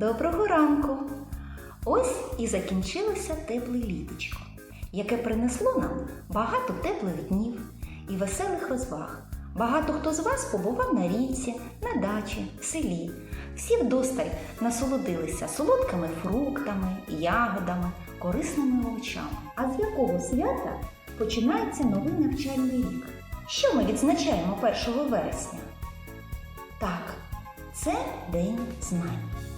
Доброго ранку! Ось і закінчилося тепле літочко, яке принесло нам багато теплих днів і веселих розваг. Багато хто з вас побував на річці, на дачі, в селі. Всі вдосталь насолодилися солодкими фруктами, ягодами, корисними овочами. А з якого свята починається новий навчальний рік? Що ми відзначаємо 1 вересня? Так, це День знань.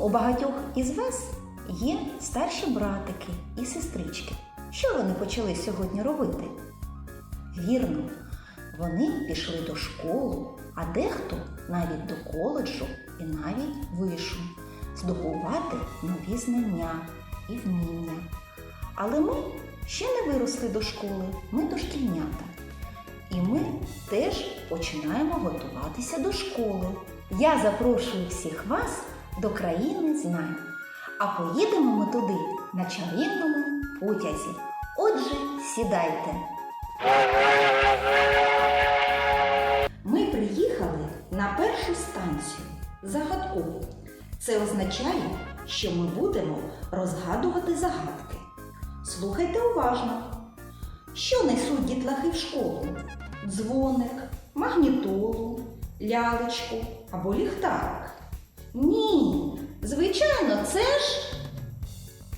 У багатьох із вас є старші братики і сестрички. Що вони почали сьогодні робити? Вірно, вони пішли до школи, а дехто навіть до коледжу і навіть вишу здобувати нові знання і вміння. Але ми ще не виросли до школи, ми дошкільнята. І ми теж починаємо готуватися до школи. Я запрошую всіх вас до країни знань. А поїдемо ми туди на чарівному потязі. Отже, сідайте. Ми приїхали на першу станцію загадкову. Це означає, що ми будемо розгадувати загадки. Слухайте уважно. Що несуть дітлахи в школу? Дзвоник, магнітолу, лялечку або ліхтарик? Ні, звичайно, це ж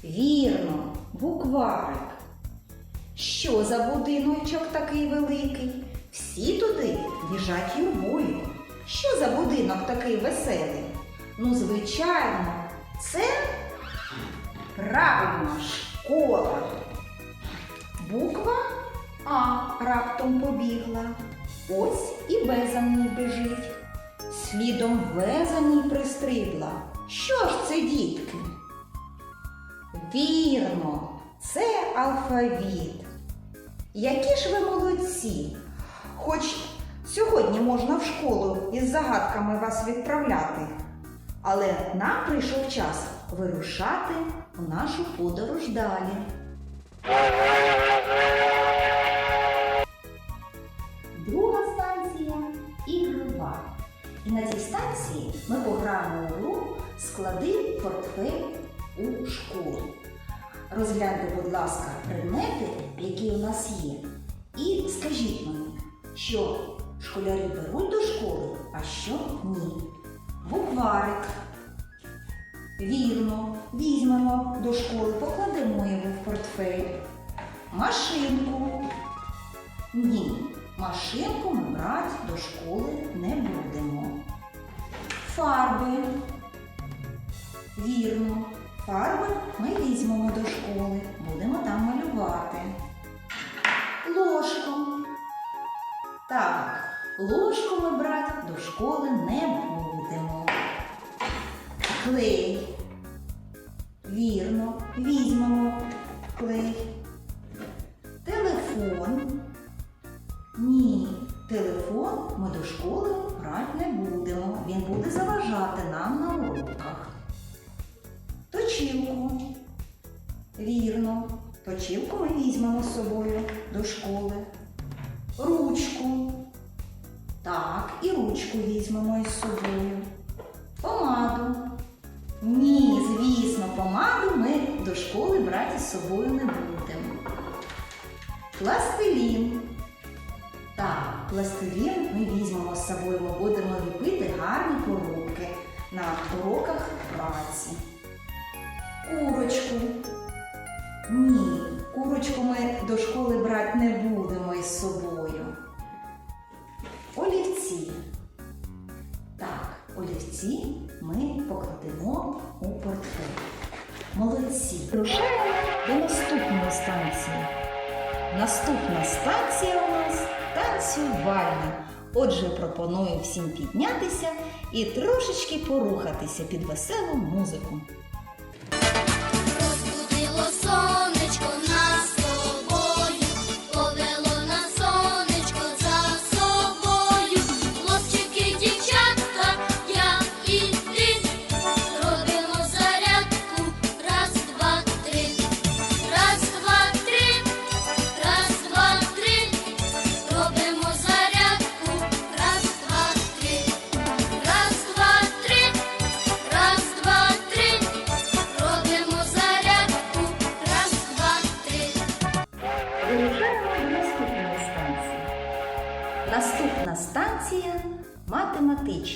вірно, букварик. Що за будиночок такий великий? Всі туди біжать юрбою. Що за будинок такий веселий? Ну, звичайно, це правильно школа. Буква А раптом побігла. Ось і Б біжить. Слідом В за пристрибла. Що ж це, дітки? Вірно, це алфавіт. Які ж ви молодці! Хоч сьогодні можна в школу із загадками вас відправляти, але нам прийшов час вирушати у нашу подорож далі. І на цій станції ми пограємо у гру склади портфель у школу. Розгляньте, будь ласка, предмети, які у нас є. І скажіть мені, що школярі беруть до школи, а що ні. Букварик. Вірно, візьмемо до школи, покладемо його в портфель. Машинку. Ні, машинку ми брати до школи не будемо. Фарби. Вірно, фарби ми візьмемо до школи, будемо там малювати. Ложку. Так, ложку ми брати до школи не будемо. Клей. Вірно, візьмемо клей. Телефон. Телефон ми до школи брати не будемо. Він буде заважати нам на уроках. Точилку. Вірно, точилку ми візьмемо з собою до школи. Ручку. Так, і ручку візьмемо із собою. Помаду. Ні, звісно, помаду ми до школи брати з собою не будемо. Пластилін. Так, пластилін ми візьмемо з собою, ми будемо ліпити гарні поробки на уроках праці. Курочку. Ні, курочку ми до школи брати не будемо із собою. Олівці. Так, олівці ми покладемо у портфель. Молодці. Рушаємо до наступної станції. Наступна станція у нас танцювальна. Отже, пропоную всім піднятися і трошечки порухатися під веселу музику.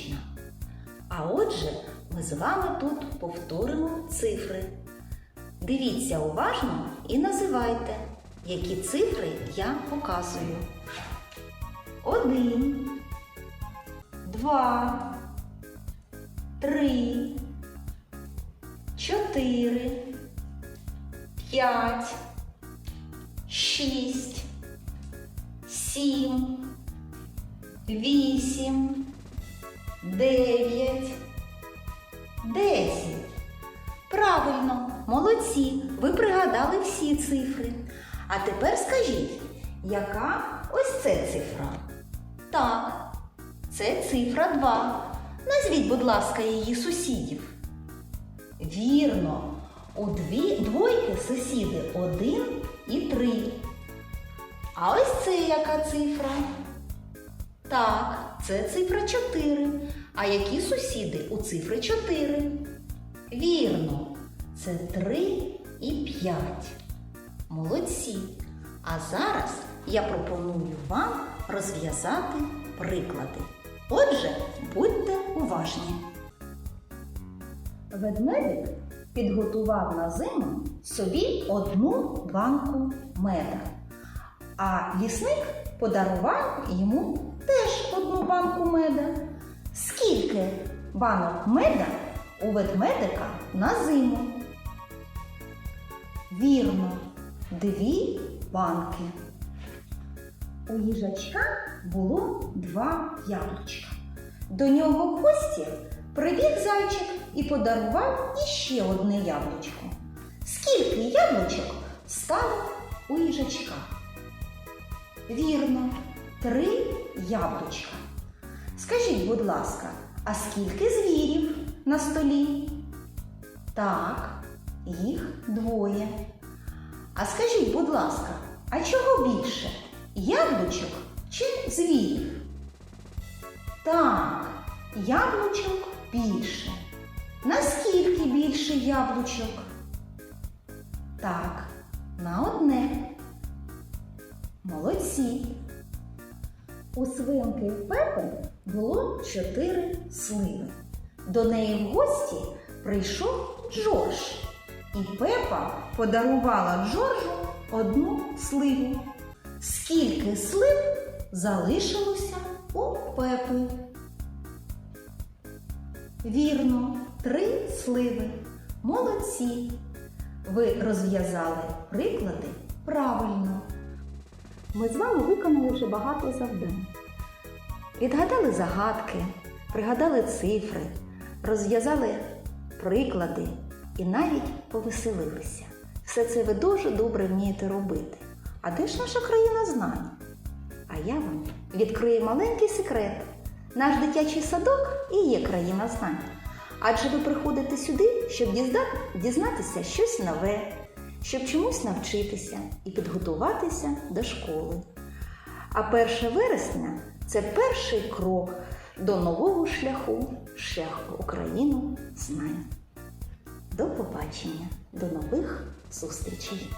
Математична. А отже, ми з вами тут повторимо цифри. Дивіться уважно і називайте, які цифри я показую. Один, два, три, чотири, п'ять, шість, сім, вісім, дев'ять, десять. Правильно, молодці, ви пригадали всі цифри. А тепер скажіть, яка ось це цифра? Так, це цифра 2. Назвіть, будь ласка, її сусідів. Вірно, у дві двойки сусіди 1 і 3. А ось це яка цифра? Так, це цифра 4. А які сусіди у цифри 4? Вірно, це 3 і 5. Молодці. А зараз я пропоную вам розв'язати приклади. Отже, будьте уважні. Ведмедик підготував на зиму собі одну банку меда. А лісник подарував йому теж одну банку меда. Скільки банок меда у ведмедика на зиму? Вірно, дві банки. У їжачка було два яблучка. До нього в гості прибіг зайчик і подарував іще одне яблучко. Скільки яблучок стало у їжачка? Вірно, три яблучка. Скажіть, будь ласка, а скільки звірів на столі? Так, їх двоє. А скажіть, будь ласка, а чого більше? Яблучок чи звірів? Так, яблучок більше. Наскільки більше яблучок? Так, на одне. Молодці. У свинки Пепи було чотири сливи. До неї в гості прийшов Джордж. І Пепа подарувала Джорджу одну сливу. Скільки слив залишилося у Пепи? Вірно, три сливи. Молодці. Ви розв'язали приклади правильно. Ми з вами виконали вже багато завдань. Відгадали загадки, пригадали цифри, розв'язали приклади і навіть повеселилися. Все це ви дуже добре вмієте робити. А де ж наша країна знань? А я вам відкрию маленький секрет. Наш дитячий садок і є країна знань. Адже ви приходите сюди, щоб дізнатися щось нове, щоб чомусь навчитися і підготуватися до школи. А 1 вересня це перший крок до нового шляху, шляху Україну знань. До побачення, до нових зустрічей!